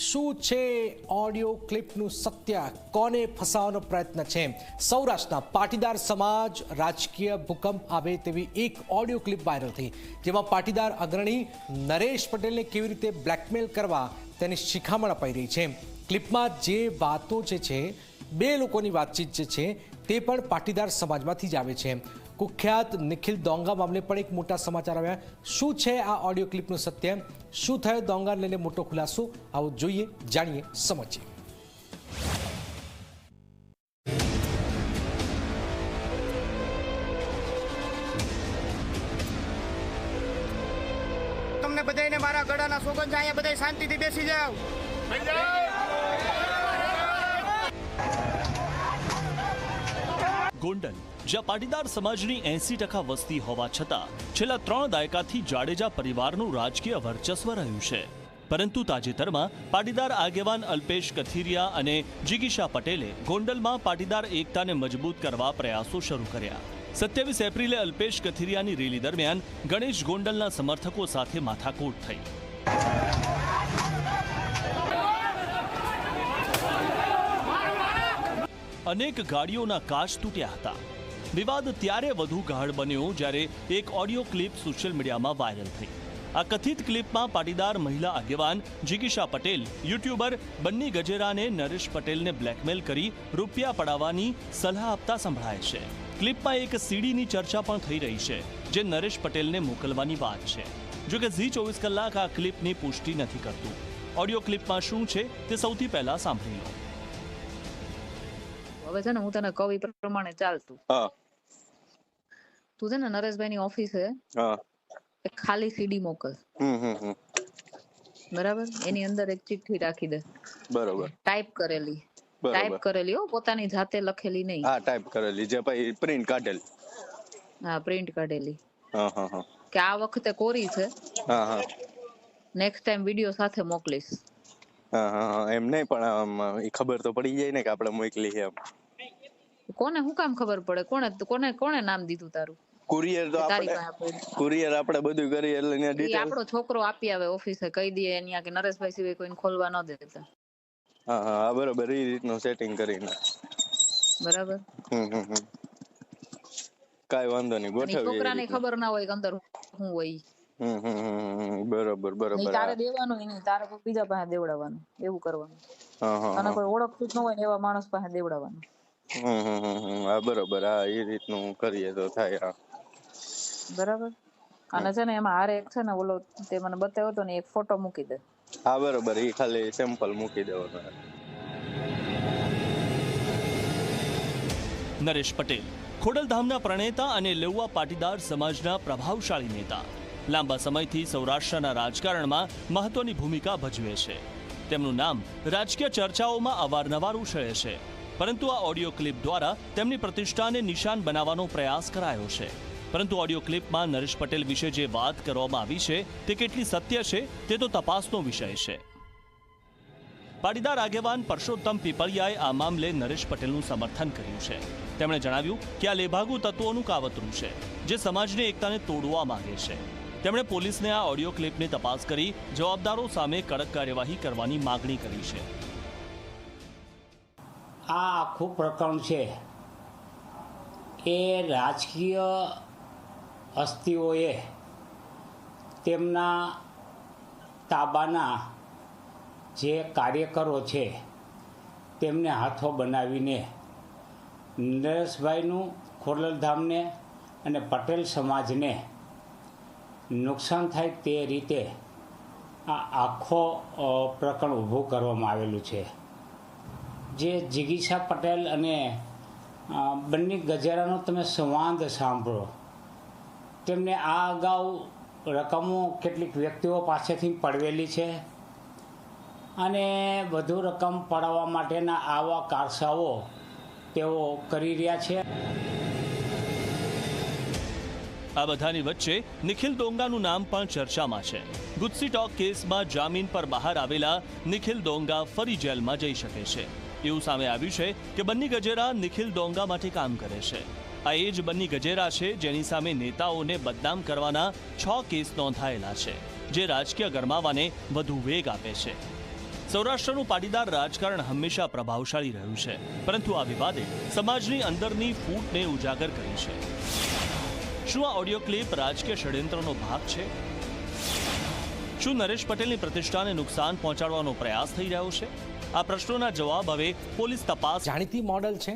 શું છે ઓડિયો ક્લિપનું સત્ય? કોને ફસાવવાનો પ્રયત્ન છે? સૌરાષ્ટ્રના પાટીદાર સમાજ રાજકીય ભૂકંપ આવે તેવી એક ઓડિયો ક્લિપ વાયરલ થઈ. જેમાં પાટીદાર અગ્રણી નરેશ પટેલને કેવી રીતે બ્લેકમેલ કરવા તેની શિખામણ અપાઈ રહી છે. ક્લિપમાં જે વાતો જે છે, બે લોકોની વાતચીત જે છે, તે પણ પાટીદાર સમાજમાંથી જ આવે છે. કુખ્યાત નિખિલ દોંગા મામલે પણ એક મોટા સમાચાર આવ્યા. શું છે આ ઓડિયો ક્લિપનું સત્ય? શું થયો દોંગાને લઈને મોટો ખુલાસો? આવો જોઈએ જાણીએ સમજીએ. તમને બધાને મારા ગળાના સોગંદ છે અહીંયા બધા શાંતિથી બેસી જાવ ગોંડલ, જ્યાં પાટીદાર સમાજની એસી ટકા વસ્તી હોવા છતાં છેલ્લા ત્રણ દાયકાથી જાડેજા પરિવારનું રાજકીય વર્ચસ્વ રહ્યું છે. પરંતુ તાજેતરમાં પાટીદાર આગેવાન અલ્પેશ કથિરિયા અને જિગીશા પટેલે ગોંડલમાં પાટીદાર એકતાને મજબૂત કરવા પ્રયાસો શરૂ કર્યા. સત્યાવીસ એપ્રિલે અલ્પેશ કથિરિયાની રેલી દરમિયાન ગણેશ ગોંડલના સમર્થકો સાથે માથાકૂટ થઈ. અનેક ગાડીઓના કાચ તૂટ્યા હતા. વિવાદ ત્યારે વધુ ગાઢ બન્યો જ્યારે એક ઓડિયો ક્લિપ સોશિયલ મીડિયામાં વાયરલ થઈ. આ કથિત ક્લિપમાં પાટીદાર મહિલા આગેવાન જિગીશા પટેલ, યુટ્યુબર બન્ની ગજેરાને નરેશ પટેલને બ્લેકમેલ કરી રૂપિયા પડાવવાની સલાહ આપતા સંભળાય છે. ક્લિપમાં એક સીડીની ચર્ચા પણ થઈ રહી છે, જે નરેશ પટેલને મોકલવાની વાત છે. જો કે ઝી ચોવીસ કલાક આ ક્લિપની પુષ્ટિ નથી કરતું. ઓડિયો ક્લિપમાં શું છે તે સૌથી પહેલા સાંભળી લો. હવે છે ને હું તને કવિ પ્રમાણે ચાલતું. હા. તું છે ને નરેશભાઈ ની ઓફિસે ખાલી સીડી મોકલ. હમ હમ હમ. બરાબર? એની અંદર એક ચિઠ્ઠી રાખી દે. બરાબર. ટાઈપ કરેલી. ટાઈપ કરેલી હો પોતાની જાતે લખેલી નહીં. હા ટાઈપ કરેલી જે ભાઈ પ્રિન્ટ કાઢેલ. હા પ્રિન્ટ કાઢેલી. હા હા હા. કે આ વખતે કોરી છે. હા હા. નેક્સ્ટ ટાઈમ વીડિયો સાથે મોકલીશ. હા હા એમ નહીં પણ ખબર તો પડી જાય ને કે આપણે મોકલી છે એમ. કોને શું કામ ખબર પડે? કોને કોને કોને નામ દીધું તારું? કુરિયર તો આપણે કુરિયર આપણે બધું કરી એટલે ને ડિટેલ આપણો છોકરો આપી આવે ઓફિસે કહી દે અહીંયા કે નરેશભાઈ સિવાય કોઈને ખોલવા ન દેતા હા હા હા બરોબર એ રીતનું સેટિંગ કરીને. બરાબર. હમ હમ હમ. કાંઈ વાંધો નહીં અને ગોઠવીએ છોકરાને ખબર ના હોય કે અંદર શું હોય હમ હમ બરોબર બરોબર તારે દેવાનું નહીં તારે કોઈ બીજા પાસે દેવડાવવાનું એવું કરવાનું. હા હા તને કોઈ ઓળખતું જ ન હોય એવા માણસ પાસે દેવડાવવાનું. હમ હમ હમ હમ. હા બરોબર. હા એ રીતનું કરીએ તો થાય હા. બરાબર? અને છે ને એમાં હારે એક છે ને ઓલો તે મને બતાવ્યો હતો ને એક ફોટો મૂકી દે. હા બરોબર. એ ખાલી સેમ્પલ મૂકી દેવાનો. નરેશ પટેલ ખોડલધામના પ્રણેતા અને લેઉવા પાટીદાર સમાજના પ્રભાવશાળી નેતા. લાંબા સમયથી સૌરાષ્ટ્રના રાજકારણમાં મહત્વની ભૂમિકા ભજવે છે. તેમનું નામ રાજકીય ચર્ચાઓમાં અવારનવાર ઉછળે છે. પરંતુ આ ઓડિયો ક્લિપ દ્વારા તેમની પ્રતિષ્ઠાને નિશાન બનાવવાનો પ્રયાસ કરાયો છે. પરંતુ ઓડિયો ક્લિપમાં નરેશ પટેલ વિશે જે વાત કરવામાં આવી છે, તે કેટલી સત્ય છે, તે તો તપાસનો વિષય છે. પાટીદાર આગેવાન પરસોત્તમ પીપળિયાએ આ મામલે નરેશ પટેલનું સમર્થન કર્યું છે. તેમણે જણાવ્યું કે આ લેભાગુ તત્વોનું કાવતરું છે, જે સમાજની એકતાને તોડવા માંગે છે. તેમણે પોલીસને આ ઓડિયો ક્લિપની તપાસ કરી જવાબદારો સામે કડક કાર્યવાહી કરવાની માગણી કરી છે. આ આખું પ્રકરણ છે એ રાજકીય હસ્તીઓએ તેમના તાબાના જે કાર્યકરો છે તેમને હાથો બનાવીને નરેશભાઈનું ખોરલધામને અને પટેલ સમાજને નુકસાન થાય તે રીતે આ આખો પ્રકરણ ઊભું કરવામાં આવેલું છે. જે જિગીશા પટેલ અને બંને ગજેરાનો તમે સંવાદ સાંભળો. તેમને આ અગાઉ રકમો કેટલીક વ્યક્તિઓ પાસેથી પડવેલી છે અને વધુ રકમ પડાવવા માટેના આવા કારસાઓ તેઓ કરી રહ્યા છે. આ બધાની વચ્ચે નિખિલ દોંગાનું નામ પણ ચર્ચામાં છે. ગુત્સી ટોક કેસમાં જામીન પર બહાર આવેલા નિખિલ દોંગા ફરી જેલમાં જઈ શકે છે. એવું સામે આવ્યું છે કે બન્ની ગજેરા નિખિલ ડોંગા માટે કામ કરે છે. આ એ જ બન્ની ગજેરા છે જેની સામે નેતાઓને બદનામ કરવાના છ કેસ નોંધાયેલા છે, જે રાજકીય ગરમાવાને વધુ વેગ આપે છે. સૌરાષ્ટ્રનું પાટીદાર રાજકારણ હંમેશા પ્રભાવશાળી રહ્યું છે, પરંતુ આ વિવાદે સમાજની અંદરની ફૂટને ઉજાગર કરી છે. શું આ ઓડિયો ક્લિપ રાજકીય ષડયંત્રનો ભાગ છે? શું નરેશ પટેલની પ્રતિષ્ઠાને નુકસાન પહોંચાડવાનો પ્રયાસ થઈ રહ્યો છે? આ પ્રશ્નોના જવાબ હવે પોલીસ તપાસ જાણીતી મોડલ છે.